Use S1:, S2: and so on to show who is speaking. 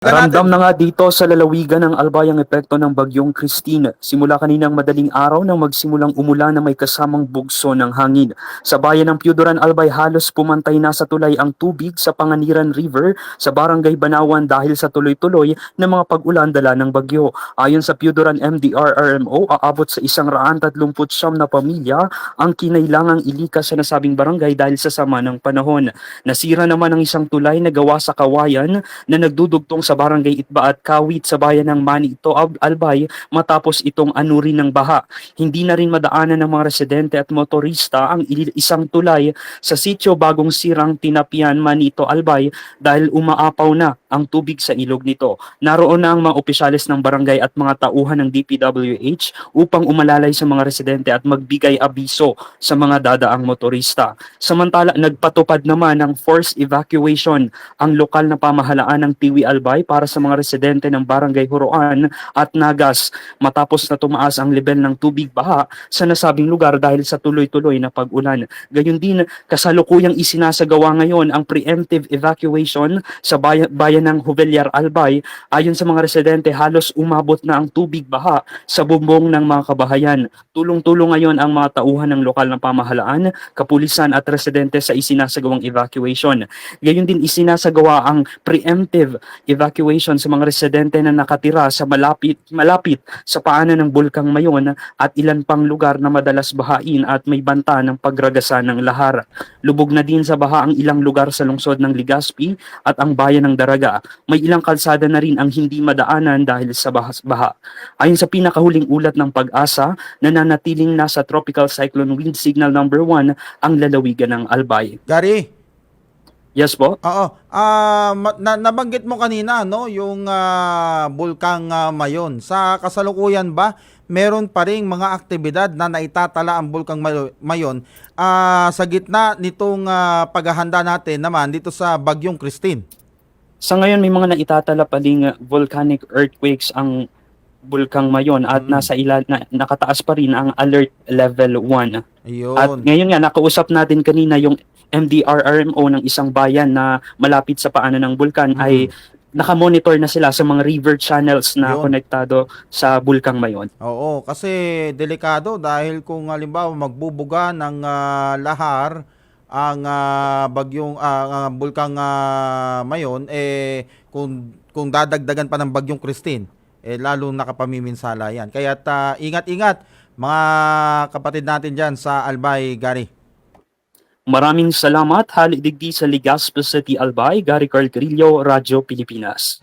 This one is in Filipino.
S1: Ramdam na nga dito sa lalawigan ng albayang epekto ng bagyong Christine. Simula kaninang madaling araw nang magsimulang umulan na may kasamang bugso ng hangin. Sa bayan ng Piudoran Albay halos pumantay na sa tulay ang tubig sa Panganiran River sa barangay Banawan dahil sa tuloy-tuloy na mga pag-ulan dala ng bagyo. Ayon sa Piudoran MDR-RMO, aabot sa isang raan tatlumput siyam na pamilya ang kinailangang ilikas sa nasabing barangay dahil sa sama ng panahon. Nasira naman ang isang tulay na gawa sa kawayan na nagdudugtong sa barangay Itba at Kawit sa bayan ng Manito, Albay matapos itong anurin ng baha. Hindi na rin madaanan ng mga residente at motorista ang isang tulay sa sitio bagong sirang Tinapian, Manito, Albay dahil umaapaw na ang tubig sa ilog nito. Naroon na ang mga opisyalis ng barangay at mga tauhan ng DPWH upang umalalay sa mga residente at magbigay abiso sa mga dadaang motorista. Samantala, nagpatupad naman ng forced evacuation ang lokal na pamahalaan ng Tiwi Albay para sa mga residente ng Barangay Huroan at Nagas matapos na tumaas ang level ng tubig baha sa nasabing lugar dahil sa tuloy-tuloy na pag-ulan. Gayun din, kasalukuyang isinasagawa ngayon ang preemptive evacuation sa bayan, bayan ng Huvelyar Albay. Ayon sa mga residente, halos umabot na ang tubig baha sa bumbong ng mga kabahayan. Tulong-tulong ngayon ang mga tauhan ng lokal na pamahalaan, kapulisan at residente sa isinasagawang evacuation. Gayon din isinasagawa ang preemptive evacuation sa mga residente na nakatira sa malapit malapit sa paanan ng Bulkang Mayon at ilan pang lugar na madalas bahain at may banta ng pagragasa ng lahar. Lubog na din sa baha ang ilang lugar sa lungsod ng Ligaspi at ang bayan ng Daraga. May ilang kalsada na rin ang hindi madaanan dahil sa baha. Ayon sa pinakahuling ulat ng pag-asa, nananatiling nasa tropical cyclone wind signal number 1 ang lalawigan ng Albay.
S2: Gary,
S1: Yes po?
S2: oo. Ma- na- nabanggit mo kanina no, yung ah, bulkang ah, Mayon. Sa kasalukuyan ba meron pa ring mga aktibidad na naitatala ang bulkang Mayo- Mayon ah, sa gitna nitong ah, paghahanda natin naman dito sa Bagyong Christine?
S1: Sa ngayon may mga naitatala pa ding uh, volcanic earthquakes ang Bulkang Mayon at
S2: Mm.
S1: nasa ila na, nakataas pa rin ang alert level 1.
S2: Ayun.
S1: At ngayon nga nakausap natin kanina yung MDRRMO ng isang bayan na malapit sa paanan ng bulkan
S2: Mhm.
S1: ay nakamonitor na sila sa mga river channels na
S2: Yun.
S1: konektado sa Bulkang Mayon.
S2: Oo, kasi delikado dahil kung halimbawa magbubuga ng ah, lahar ang ah, bagyong ah, ah, bulkang ah, Mayon eh kung kung dadagdagan pa ng bagyong Christine eh lalong nakapamiminsala yan. Kaya ingat-ingat mga kapatid natin diyan sa Albay, Gary.
S1: Maraming salamat. Halidigdi sa Legazpi City, Albay. Gary Carl Grillo, Radyo Pilipinas.